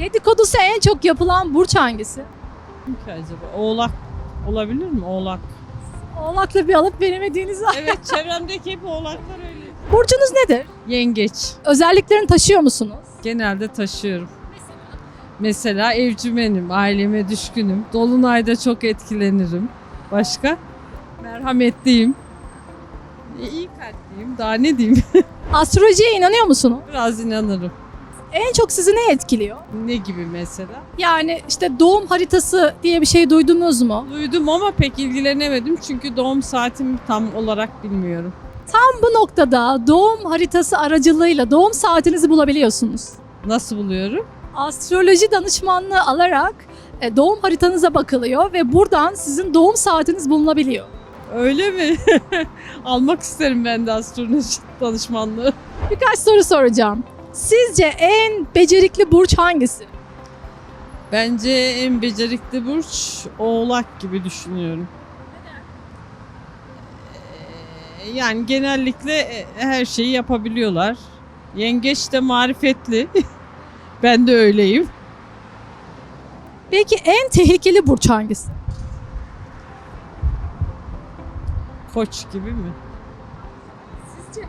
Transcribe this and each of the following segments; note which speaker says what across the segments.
Speaker 1: Dedikodusu en çok yapılan burç hangisi?
Speaker 2: Kim ki acaba? Oğlak olabilir mi? Oğlak.
Speaker 1: Oğlakla bir alıp veremediğiniz var.
Speaker 2: Evet çevremdeki hep oğlaklar öyle.
Speaker 1: Burcunuz nedir?
Speaker 2: Yengeç.
Speaker 1: Özelliklerini taşıyor musunuz?
Speaker 2: Genelde taşıyorum. Mesela evcimenim, aileme düşkünüm. Dolunayda çok etkilenirim. Başka? Merhametliyim. İyi kalpliyim. Daha ne diyeyim?
Speaker 1: Astrolojiye inanıyor musunuz?
Speaker 2: Biraz inanırım.
Speaker 1: En çok sizi ne etkiliyor?
Speaker 2: Ne gibi mesela?
Speaker 1: Yani işte doğum haritası diye bir şey duydunuz mu?
Speaker 2: Duydum ama pek ilgilenemedim çünkü doğum saatimi tam olarak bilmiyorum.
Speaker 1: Tam bu noktada doğum haritası aracılığıyla doğum saatinizi bulabiliyorsunuz.
Speaker 2: Nasıl buluyorum?
Speaker 1: Astroloji danışmanlığı alarak e, doğum haritanıza bakılıyor ve buradan sizin doğum saatiniz bulunabiliyor.
Speaker 2: Öyle mi? Almak isterim ben de astroloji danışmanlığı.
Speaker 1: Birkaç soru soracağım. Sizce en becerikli burç hangisi?
Speaker 2: Bence en becerikli burç oğlak gibi düşünüyorum. Ee, Yani genellikle e, her şeyi yapabiliyorlar. Yengeç de marifetli. ben de öyleyim.
Speaker 1: Peki en tehlikeli burç hangisi?
Speaker 2: Koç gibi mi?
Speaker 1: Sizce?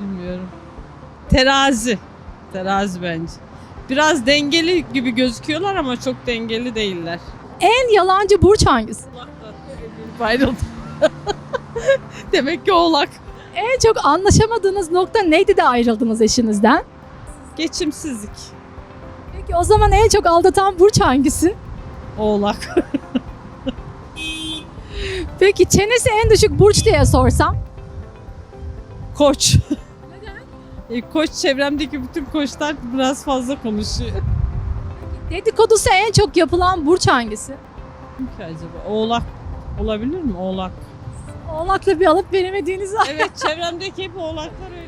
Speaker 2: Bilmiyorum. Terazi. Terazi bence. Biraz dengeli gibi gözüküyorlar ama çok dengeli değiller.
Speaker 1: En yalancı burç hangisi?
Speaker 2: Ayrıldım. Demek ki oğlak.
Speaker 1: En çok anlaşamadığınız nokta neydi de ayrıldınız eşinizden?
Speaker 2: Geçimsizlik.
Speaker 1: Peki o zaman en çok aldatan burç hangisi?
Speaker 2: Oğlak.
Speaker 1: Peki çenesi en düşük burç diye sorsam?
Speaker 2: Koç. E, koç çevremdeki bütün koçlar biraz fazla konuşuyor.
Speaker 1: Dedikodusu en çok yapılan burç hangisi?
Speaker 2: Kim ki acaba? Oğlak olabilir mi? Oğlak.
Speaker 1: Oğlakla bir alıp veremediğiniz.
Speaker 2: Evet çevremdeki hep oğlaklar öyle.